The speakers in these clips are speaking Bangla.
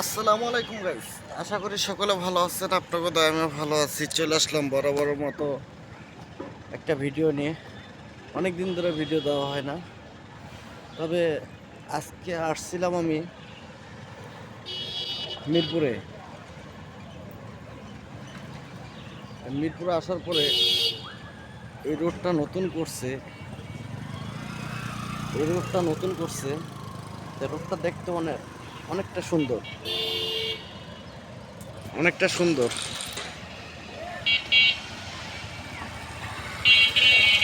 আসসালামু আলাইকুম গাইস আশা করি সকলে ভালো আছেন, আপনাকে তো আমিও ভালো আছি। চলে আসলাম বড় বড় মতো একটা ভিডিও নিয়ে। অনেক দিন ধরে ভিডিও দেওয়া হয় না। তবে আজকে আসছিলাম আমি মিরপুরে। মিরপুরে আসার পরে এই রোডটা নতুন করছে। এই রোডটা নতুন করছে। রোডটা দেখতে অনেক অনেকটা সুন্দর। অনেকটা সুন্দর।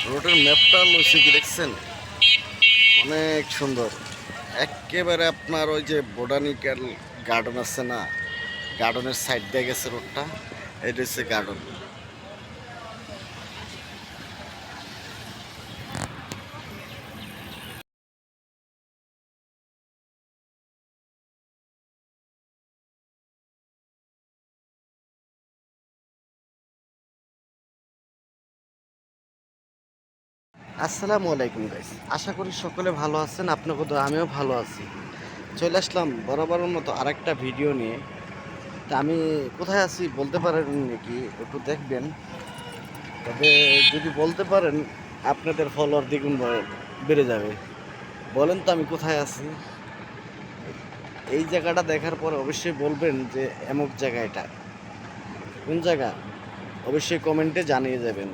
রোডের ম্যাপটা লইছে কি দেখছেন? অনেক সুন্দর। একেবারে আপনার ওই যে বোটানিক্যাল গার্ডেন আছে না? গার্ডেনের সাইড দিয়ে গেছে রোডটা এটা হচ্ছে গার্ডেন আসসালামু আলাইকুম গাইস আশা করি সকলে ভালো আছেন আপনাকে তো আমিও ভালো আছি। চলে আসলাম বরাবরের মতো আরেকটা ভিডিও নিয়ে। তা আমি কোথায় আছি বলতে পারেন নাকি, একটু দেখবেন। তবে যদি বলতে পারেন, আপনাদের ফলোয়ার দ্বিগুণ বেড়ে যাবে। বলেন তো আমি কোথায় আছি। এই জায়গাটা দেখার পর অবশ্যই বলবেন যে এমক জায়গা এটা কোন জায়গা? অবশ্যই কমেন্টে জানিয়ে যাবেন।